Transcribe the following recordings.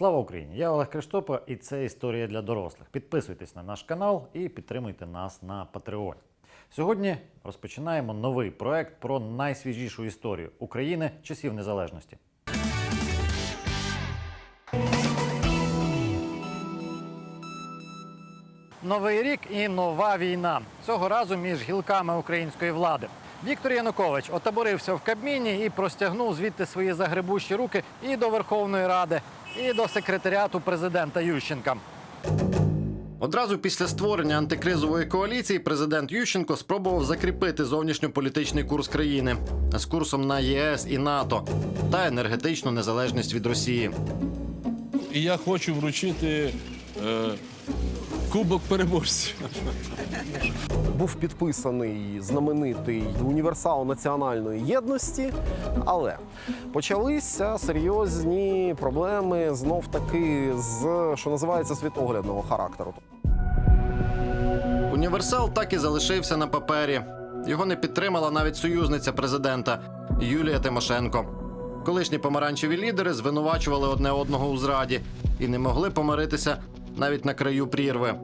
Слава Україні! Я Олег Криштопа, і це історія для дорослих. Підписуйтесь на наш канал і підтримуйте нас на Патреоні. Сьогодні розпочинаємо новий проект про найсвіжішу історію України часів незалежності. Новий рік і нова війна. Цього разу між гілками української влади. Віктор Янукович отаборився в Кабміні і простягнув звідти свої загребущі руки і до Верховної Ради, і до секретаріату президента Ющенка. Одразу після створення антикризової коаліції президент Ющенко спробував закріпити зовнішньополітичний курс країни з курсом на ЄС і НАТО та енергетичну незалежність від Росії. І я хочу вручити е, кубок переможців. був підписаний знаменитий універсал національної єдності, але почалися серйозні проблеми знов таки з що називається світоглядного характеру. Універсал так і залишився на папері. Його не підтримала навіть союзниця президента Юлія Тимошенко. Колишні помаранчеві лідери звинувачували одне одного у зраді і не могли помиритися навіть на краю прірви.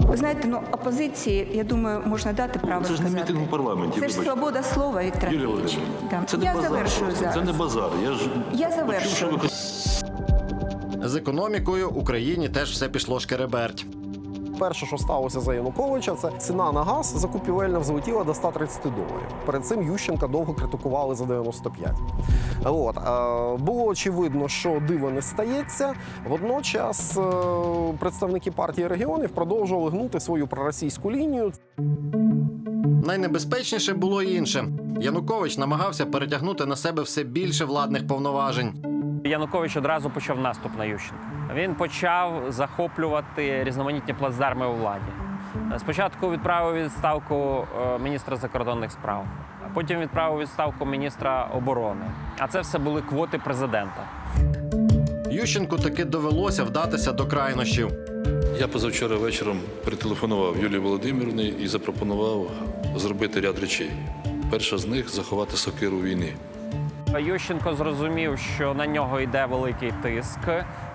Ви знаєте, ну опозиції, я думаю, можна дати право Це ж не мітинг у парламенті. Це ж свобода слова, Віктор Юлія Володимирівна, Да. це не я базар. завершую це. зараз. Це не базар. Я ж Я почув, завершую. що ви З економікою Україні теж все пішло шкереберть. Перше, що сталося за Януковича, це ціна на газ закупівельна взлетіла до 130 доларів. Перед цим Ющенка довго критикували за 95. От е, було очевидно, що диво не стається. Водночас е, представники партії регіонів продовжували гнути свою проросійську лінію. Найнебезпечніше було інше. Янукович намагався перетягнути на себе все більше владних повноважень. Янукович одразу почав наступ на Ющенка. Він почав захоплювати різноманітні плацдарми у владі. Спочатку відправив відставку е, міністра закордонних справ, а потім відправив відставку міністра оборони. А це все були квоти президента. Ющенку таки довелося вдатися до крайнощів. Я позавчора вечором перетелефонував Юлії Володимирівні і запропонував зробити ряд речей. Перша з них заховати сокиру війни. Ющенко зрозумів, що на нього йде великий тиск.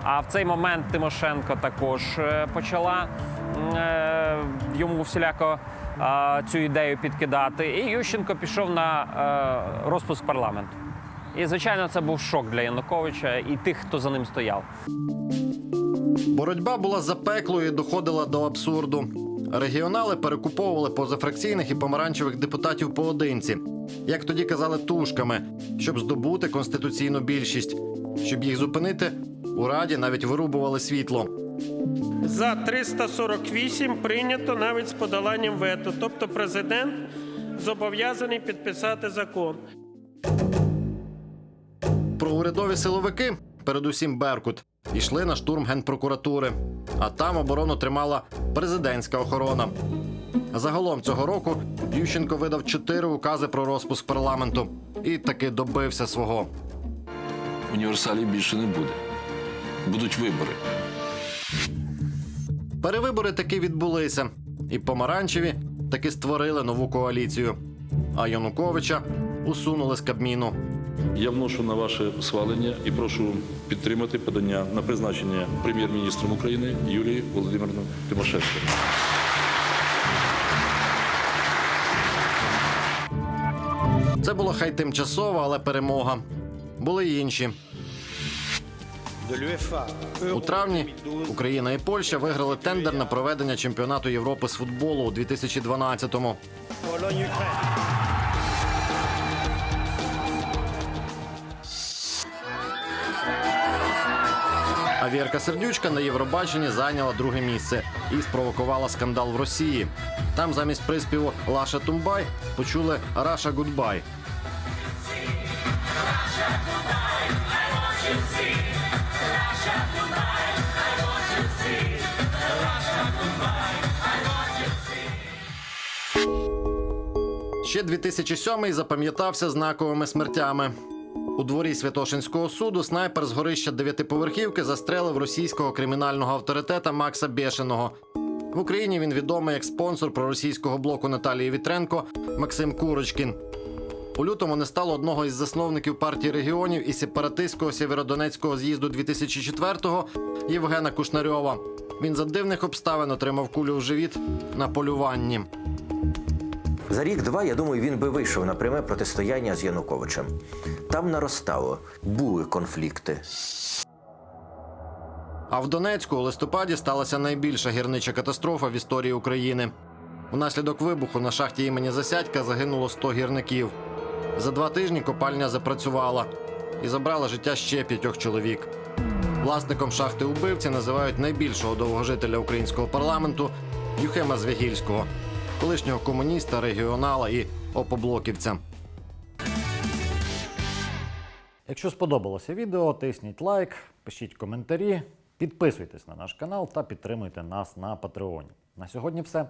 А в цей момент Тимошенко також е, почала е, йому всіляко цю ідею підкидати. І Ющенко пішов на е, розпуск парламенту. І, звичайно, це був шок для Януковича і тих, хто за ним стояв. Боротьба була запеклою і доходила до абсурду. Регіонали перекуповували позафракційних і помаранчевих депутатів поодинці, як тоді казали, тушками, щоб здобути конституційну більшість. Щоб їх зупинити, у раді навіть вирубували світло. За 348 прийнято навіть з подоланням вето. Тобто президент зобов'язаний підписати закон. Проурядові силовики, передусім Беркут, йшли на штурм генпрокуратури, а там оборону тримала президентська охорона. Загалом цього року Ющенко видав чотири укази про розпуск парламенту і таки добився свого. універсалів більше не буде. Будуть вибори. Перевибори таки відбулися, і помаранчеві таки створили нову коаліцію. А Януковича усунули з Кабміну. Я вношу на ваше свалення і прошу підтримати подання на призначення прем'єр-міністром України Юлії Володимирівни Тимошенко. Це було хай тимчасова, але перемога. Були й інші. У травні Україна і Польща виграли тендер на проведення чемпіонату Європи з футболу у 2012-му. А Вірка Сердючка на Євробаченні зайняла друге місце і спровокувала скандал в Росії. Там замість приспіву Лаша Тумбай почули Раша Гудбай. Ще 2007-й запам'ятався знаковими смертями. У дворі Святошинського суду снайпер з горища дев'ятиповерхівки застрелив російського кримінального авторитета Макса Бєшеного. В Україні він відомий як спонсор проросійського блоку Наталії Вітренко Максим Курочкін. У лютому не стало одного із засновників партії регіонів і сепаратистського сєвєродонецького з'їзду 2004-го Євгена Кушнарьова. Він за дивних обставин отримав кулю в живіт на полюванні. За рік-два, я думаю, він би вийшов на пряме протистояння з Януковичем. Там наростало, були конфлікти. А в Донецьку у листопаді сталася найбільша гірнича катастрофа в історії України. Внаслідок вибуху на шахті імені Засядька загинуло 100 гірників. За два тижні копальня запрацювала і забрала життя ще п'ятьох чоловік. Власником шахти убивці називають найбільшого довгожителя українського парламенту Юхема Звягільського, колишнього комуніста, регіонала і опоблоківця. Якщо сподобалося відео, тисніть лайк, пишіть коментарі, підписуйтесь на наш канал та підтримуйте нас на Патреоні. На сьогодні все.